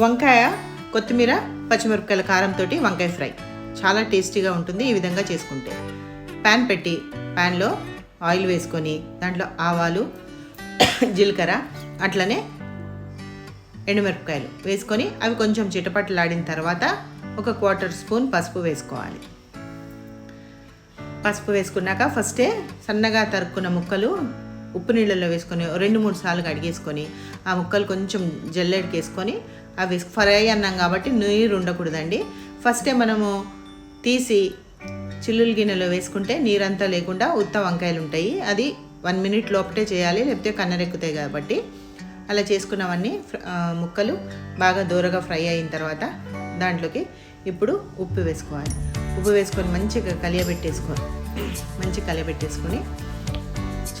వంకాయ కొత్తిమీర పచ్చిమిరపకాయల కారంతో వంకాయ ఫ్రై. చాలా టేస్టీగా ఉంటుంది ఈ విధంగా చేసుకుంటే. ప్యాన్ పెట్టి ప్యాన్లో ఆయిల్ వేసుకొని దాంట్లో ఆవాలు జీలకర్ర అట్లనే ఎండుమిరపకాయలు వేసుకొని అవి కొంచెం చిటపట్లాడిన తర్వాత ఒక క్వార్టర్ స్పూన్ పసుపు వేసుకోవాలి. పసుపు వేసుకున్నాక ఫస్టే సన్నగా తరుక్కున్న ముక్కలు ఉప్పు నీళ్ళలో వేసుకొని రెండు మూడు సార్లు కడిగేసుకొని ఆ ముక్కలు కొంచెం జల్లెడికి వేసుకొని అవి ఫ్రై అన్నాం కాబట్టి నీరు ఉండకూడదండి. ఫస్టే మనము తీసి చిల్లులు గిన్నెలో వేసుకుంటే నీరంతా లేకుండా ఉత్త వంకాయలు ఉంటాయి. అది వన్ మినిట్ లోపటే చేయాలి లేకపోతే కన్నరెక్కుతాయి కాబట్టి. అలా చేసుకున్నవన్నీ ముక్కలు బాగా దూరగా ఫ్రై అయిన తర్వాత దాంట్లోకి ఇప్పుడు ఉప్పు వేసుకోవాలి. ఉప్పు వేసుకొని మంచిగా కలియబెట్టేసుకోవాలి. మంచిగా కలియబెట్టేసుకొని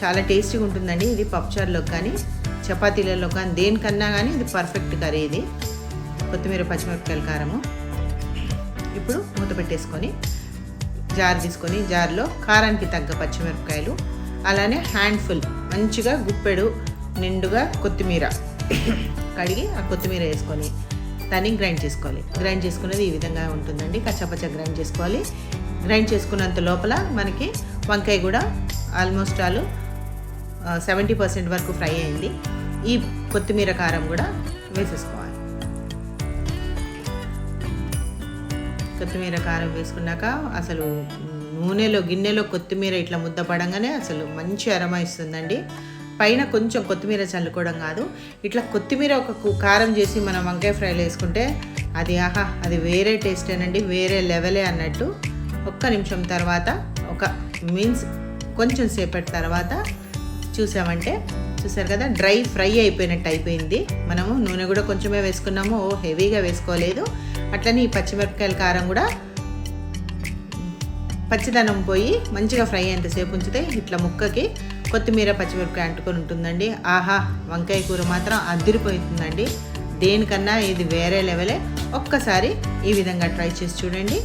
చాలా టేస్టీగా ఉంటుందండి. ఇది పప్పుచారులో కానీ చపాతీలలో కానీ దేనికన్నా కానీ ఇది పర్ఫెక్ట్ కర్రీ ఇది. కొత్తిమీర పచ్చిమిరపకాయల కారము. ఇప్పుడు మూత పెట్టేసుకొని జార్ తీసుకొని జార్లో కారానికి తగ్గ పచ్చిమిరపకాయలు అలానే హ్యాండ్ఫుల్ మంచిగా గుప్పెడు నిండుగా కొత్తిమీర కడిగి ఆ కొత్తిమీర వేసుకొని దాన్ని గ్రైండ్ చేసుకోవాలి. గ్రైండ్ చేసుకునేది ఈ విధంగా ఉంటుందండి. కచ్చపచ్చ గ్రైండ్ చేసుకోవాలి. గ్రైండ్ చేసుకున్నంత లోపల మనకి వంకాయ కూడా ఆల్మోస్ట్ ఆల్ సెవెంటీ పర్సెంట్ వరకు ఫ్రై అయింది. ఈ కొత్తిమీర కారం కూడా వేసేసుకోవాలి. కొత్తిమీర కారం వేసుకున్నాక అసలు నూనెలో గిన్నెలో కొత్తిమీర ఇట్లా ముద్ద పడంగానే అసలు మంచి అరమ ఇస్తుందండి. పైన కొంచెం కొత్తిమీర చల్లుకోవడం కాదు. ఇట్లా కొత్తిమీర ఒక కారం చేసి మనం వంకాయ ఫ్రైలో వేసుకుంటే అది ఆహా అది వేరే టేస్టేనండి వేరే లెవెలే అన్నట్టు. ఒక్క నిమిషం తర్వాత ఒక మీన్స్ కొంచెం సేపటి తర్వాత చూసామంటే చూసారు కదా డ్రై ఫ్రై అయిపోయినట్టు అయిపోయింది. మనము నూనె కూడా కొంచెమే వేసుకున్నాము. ఓ హెవీగా వేసుకోలేదు. అట్లనే ఈ పచ్చిమిరపకాయల కారం కూడా పచ్చిదనం పోయి మంచిగా ఫ్రై అయ్యేంతసేపు ఉంచితే ఇట్లా ముక్కకి కొత్తిమీర పచ్చిమిరపకాయ అంటుకొని ఉంటుందండి. ఆహా వంకాయ కూర మాత్రం అదిరిపోతుందండి. దేనికన్నా ఇది వేరే లెవెలే. ఒక్కసారి ఈ విధంగా ట్రై చేసి చూడండి.